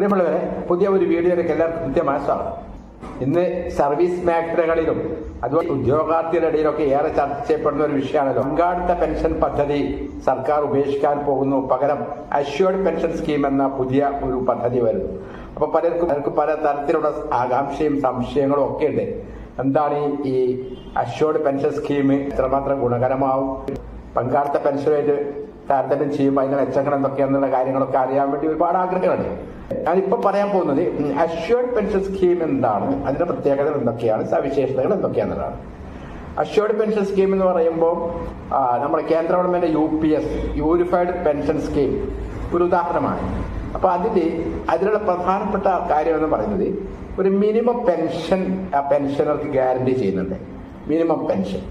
പ്രിയമുള്ളവരെ പുതിയ ഒരു വീഡിയോയിലേക്ക് എല്ലാവർക്കും കൃത്യമായ സ്വാഗതം. ഇന്ന് സർവീസ് മേഖലകളിലും അതുപോലെ ഉദ്യോഗാർത്ഥികളുടെ ഇടയിലൊക്കെ ഏറെ ചർച്ച ചെയ്യപ്പെടുന്ന ഒരു വിഷയമാണല്ലോ. പങ്കാളിത്ത പെൻഷൻ പദ്ധതി സർക്കാർ ഉപേക്ഷിക്കാൻ പോകുന്നു. പകരം അഷ്വേർഡ് പെൻഷൻ സ്കീം എന്ന പുതിയ ഒരു പദ്ധതി വരുന്നു. അപ്പൊ പലർക്കും പലർക്കും പല തരത്തിലുള്ള ആകാംക്ഷയും സംശയങ്ങളും ഒക്കെ ഉണ്ട്. എന്താണ് ഈ അഷ്വേർഡ് പെൻഷൻ സ്കീം എത്രമാത്രം ഗുണകരമാവും? പങ്കാളിത്ത പെൻഷനുമായിട്ട് താരതമ്യം ചെയ്യുമ്പോൾ അതിന്റെ മെച്ചങ്ങൾ എന്തൊക്കെയാണെന്നുള്ള കാര്യങ്ങളൊക്കെ അറിയാൻ വേണ്ടി ഒരുപാട് ആഗ്രഹമുണ്ട് ഞാനിപ്പോ പറയാൻ പോകുന്നത് അഷ്വേർഡ് പെൻഷൻ സ്കീം എന്താണ്? അതിന്റെ പ്രത്യേകതകൾ എന്തൊക്കെയാണ്? സവിശേഷതകൾ എന്തൊക്കെയാണെന്നുള്ളതാണ്. അഷ്വേർഡ് പെൻഷൻ സ്കീം എന്ന് പറയുമ്പോൾ നമ്മുടെ കേന്ദ്ര government U P S unified pension scheme ഒരു ഉദാഹരണമാണ്. അപ്പൊ അതിൽ അതിലുള്ള പ്രധാനപ്പെട്ട കാര്യം എന്ന് പറയുന്നത് ഒരു മിനിമം പെൻഷൻ ആ പെൻഷനർക്ക് ഗ്യാരണ്ടി ചെയ്യുന്നുണ്ട്. മിനിമം പെൻഷൻ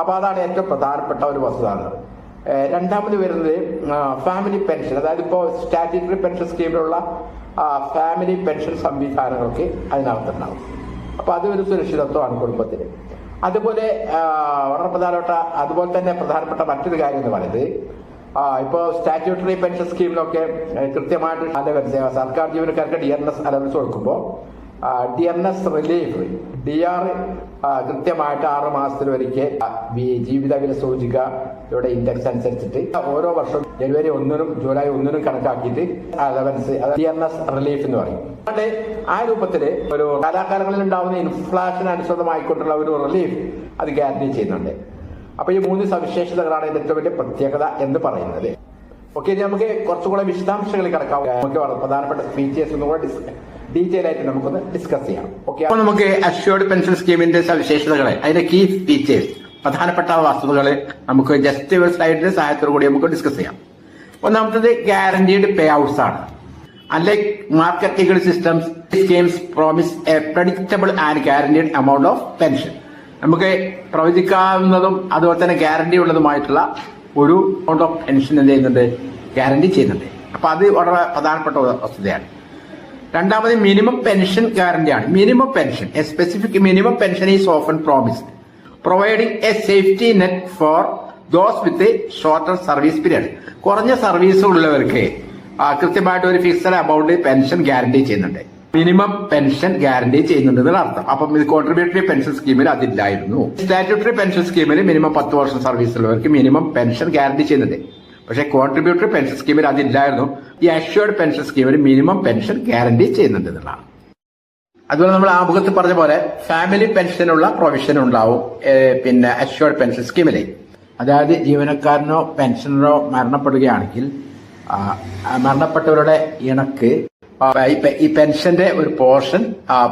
അപ്പൊ അതാണ് ഏറ്റവും പ്രധാനപ്പെട്ട ഒരു വസ്തുത രണ്ടാമത് വരുന്നത് ഫാമിലി പെൻഷൻ അതായത് ഇപ്പോൾ സ്റ്റാറ്റ്യൂട്ടറി പെൻഷൻ സ്കീമിലുള്ള ഫാമിലി പെൻഷൻ സംവിധാനങ്ങളൊക്കെ അതിനകത്തുണ്ടാവും. അപ്പൊ അത് ഒരു സുരക്ഷിതത്വമാണ് കുടുംബത്തിന്. അതുപോലെ വളരെ പ്രധാനപ്പെട്ട അതുപോലെ തന്നെ പ്രധാനപ്പെട്ട മറ്റൊരു കാര്യം എന്ന് പറയുന്നത് ഇപ്പോൾ ഇപ്പോ സ്റ്റാറ്റ്യൂട്ടറി പെൻഷൻ സ്കീമിലൊക്കെ കൃത്യമായിട്ട് സർക്കാർ ജീവനക്കാർക്ക് ഡി എൻ എസ് അലവൻസ് കൊടുക്കുമ്പോൾ D N S relief D R കൃത്യമായിട്ട് ആറ് വി- ജീവിതവില സൂചിക ഇവിടെ ഇൻഡെക്സ് അനുസരിച്ചിട്ട് ഓരോ വർഷവും ജനുവരി ഒന്നിനും ജൂലൈ ഒന്നിനും കണക്കാക്കിയിട്ട് allowance D N S relief എന്ന് പറയും. അതുകൊണ്ട് ആ രൂപത്തിൽ ഒരു കലാകാലങ്ങളിൽ ഉണ്ടാവുന്ന ഇൻഫ്ലാഷൻ അനുസൃതമായിക്കൊണ്ടുള്ള ഒരു റിലീഫ് അത് ഗ്യാരണ്ടി ചെയ്യുന്നുണ്ട്. അപ്പൊ ഈ മൂന്ന് സവിശേഷതകളാണ് ഇതിന്റെ ഏറ്റവും വലിയ പ്രത്യേകത എന്ന് പറയുന്നത്. ഓക്കെ നമുക്ക് കുറച്ചുകൂടെ വിശദാംശങ്ങളിൽ കിടക്കാം. നമുക്ക് പ്രധാനപ്പെട്ട ഫീച്ചേഴ്സ് ഒന്നും കൂടെ ഡീറ്റെയിൽ ആയിട്ട് നമുക്കൊന്ന് ഡിസ്കസ് ചെയ്യാം. ഓക്കെ അപ്പോൾ നമുക്ക് അഷ്യോർഡ് പെൻഷൻ സ്കീമിന്റെ സവിശേഷതകളെ അതിന്റെ കീ ഫീച്ചേഴ്സ് പ്രധാനപ്പെട്ട വസ്തുതകൾ നമുക്ക് ജസ്റ്റ് ഒരു സ്ലൈഡിന്റെ സഹായത്തോടു കൂടി നമുക്ക് ഡിസ്കസ് ചെയ്യാം. ഒന്നാമത്തത് ഗ്യാരണ്ടീഡ് പേ ഔട്ട്സ് ആണ് unlike market legal systems schemes promise a predictable and guaranteed amount of pension നമുക്ക് പ്രവചിക്കാവുന്നതും അതുപോലെ തന്നെ ഗ്യാരണ്ടി ഉള്ളതുമായിട്ടുള്ള ഒരു എമൗണ്ട് ഓഫ് പെൻഷൻ എന്ത് ചെയ്യുന്നുണ്ട്? ഗ്യാരണ്ടി ചെയ്യുന്നുണ്ട്. അപ്പൊ അത് വളരെ പ്രധാനപ്പെട്ട വസ്തുതയാണ്. രണ്ടാമത് മിനിമം പെൻഷൻ ഗ്യാരണ്ടിയാണ് minimum pension a specific minimum pension is often promised providing a safety net for those with shorter service period കുറഞ്ഞ സർവീസ് ഉള്ളവർക്ക് കൃത്യമായിട്ട് ഒരു ഫിക്സഡ് എമൗണ്ട് പെൻഷൻ ഗ്യാരണ്ടി ചെയ്യുന്നുണ്ട്. മിനിമം പെൻഷൻ ഗ്യാരണ്ടി ചെയ്യുന്നുണ്ട് എന്നുള്ള അർത്ഥം. അപ്പം ഇത് കോൺട്രിബ്യൂട്ടറി പെൻഷൻ സ്കീമിൽ അതില്ലായിരുന്നു. സ്റ്റാറ്റ്യൂട്ടറി പെൻഷൻ സ്കീമിൽ മിനിമം പത്ത് വർഷം സർവീസ് ഉള്ളവർക്ക് മിനിമം പെൻഷൻ ഗ്യാരണ്ടി ചെയ്യുന്നുണ്ട്. പക്ഷേ കോൺട്രിബ്യൂട്ടറി പെൻഷൻ സ്കീമിൽ അതില്ലായിരുന്നു. ഈ അഷ്വേർഡ് പെൻഷൻ സ്കീമിൽ മിനിമം പെൻഷൻ ഗ്യാരണ്ടി ചെയ്യുന്നുണ്ട് എന്നുള്ളതാണ്. അതുപോലെ നമ്മൾ ആമുഖത്ത് പറഞ്ഞ പോലെ ഫാമിലി പെൻഷനുള്ള പ്രൊവിഷൻ ഉണ്ടാവും. പിന്നെ അഷ്വേർഡ് പെൻഷൻ സ്കീമിലെ അതായത് ജീവനക്കാരനോ പെൻഷനറോ മരണപ്പെടുകയാണെങ്കിൽ മരണപ്പെട്ടവരുടെ ഇണക്ക് ഈ പെൻഷന്റെ ഒരു പോർഷൻ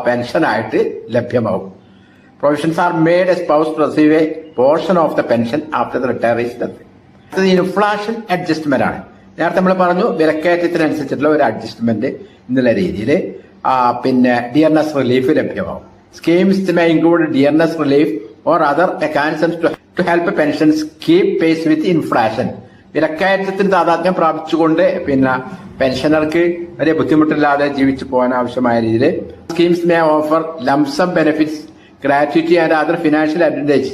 പെൻഷനായിട്ട് ലഭ്യമാവും. Provisions are made a spouse receive a portion of the pension after the retire death ഇത് ഇൻഫ്ലാഷൻ അഡ്ജസ്റ്റ്മെന്റ് ആണ്. നേരത്തെ നമ്മൾ പറഞ്ഞു വിലക്കയറ്റത്തിനനുസരിച്ചിട്ടുള്ള ഒരു അഡ്ജസ്റ്റ്മെന്റ് എന്നുള്ള രീതിയിൽ പിന്നെ ഡി എൻ എസ് റിലീഫ് ലഭ്യമാവും. Schemes may include D N S relief or other mechanisms to help pensions keep pace with inflation വിലക്കയറ്റത്തിന് താതാത്മ്യം പ്രാപിച്ചുകൊണ്ട് പിന്നെ പെൻഷനർക്ക് വലിയ ബുദ്ധിമുട്ടില്ലാതെ ജീവിച്ചു പോകാൻ ആവശ്യമായ രീതിയിൽ schemes may offer lump sum benefits gratuity and other financial advantage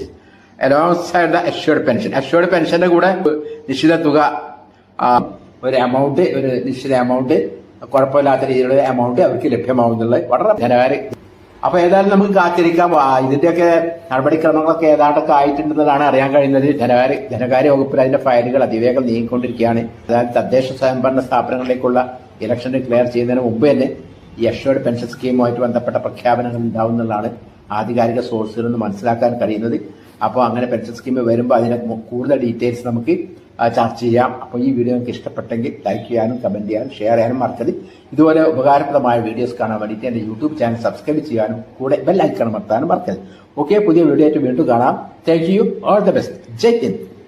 alongside the assured pension assured പെൻഷന്റെ കൂടെ നിശ്ചിത തുക ഒരു എമൗണ്ട് ഒരു നിശ്ചിത എമൗണ്ട് കുഴപ്പമില്ലാത്ത രീതിയിലുള്ള എമൗണ്ട് അവർക്ക് ലഭ്യമാവുന്നുള്ളത്. വളരെ ധനകാര്യ അപ്പൊ ഏതായാലും നമുക്ക് കാത്തിരിക്കാം. ഇതിന്റെയൊക്കെ നടപടിക്രമങ്ങളൊക്കെ ഏതാണ്ടൊക്കെ ആയിട്ടുണ്ടെന്നതാണ് അറിയാൻ കഴിയുന്നത്. ധനകാര്യ ധനകാര്യ വകുപ്പിൽ അതിന്റെ ഫയലുകൾ അതിവേഗം നീങ്ങിക്കൊണ്ടിരിക്കുകയാണ്. അതായത് തദ്ദേശ സ്വയംഭരണ സ്ഥാപനങ്ങളിലേക്കുള്ള ഇലക്ഷൻ ഡിക്ലെയർ ചെയ്യുന്നതിന് മുമ്പ് തന്നെ ഈ അഷ്വേർഡ് പെൻഷൻ സ്കീമുമായിട്ട് ബന്ധപ്പെട്ട പ്രഖ്യാപനങ്ങൾ ഉണ്ടാവുന്നതാണ് ആധികാരിക സോഴ്സുകളിൽ നിന്ന് മനസ്സിലാക്കാൻ കഴിയുന്നത്. അപ്പോൾ അങ്ങനെ പെൻഷൻ സ്കീം വരുമ്പോൾ അതിനെ കൂടുതൽ ഡീറ്റെയിൽസ് നമുക്ക് ചർച്ച ചെയ്യാം. അപ്പോൾ ഈ വീഡിയോ നിങ്ങൾക്ക് ഇഷ്ടപ്പെട്ടെങ്കിൽ ലൈക്ക് ചെയ്യാനും കമന്റ് ചെയ്യാനും ഷെയർ ചെയ്യാനും മറക്കരുത്. ഇതുപോലെ ഉപകാരപ്രദമായ വീഡിയോസ് കാണാൻ വേണ്ടിയിട്ട് എന്റെ യൂട്യൂബ് ചാനൽ സബ്സ്ക്രൈബ് ചെയ്യാനും കൂടെ ബെൽ ഐക്കൺ അമർത്താനും മറക്കരുത്. ഓക്കെ പുതിയ വീഡിയോ ആയിട്ട് വീണ്ടും കാണാം. Thank you all the best Jai Hind.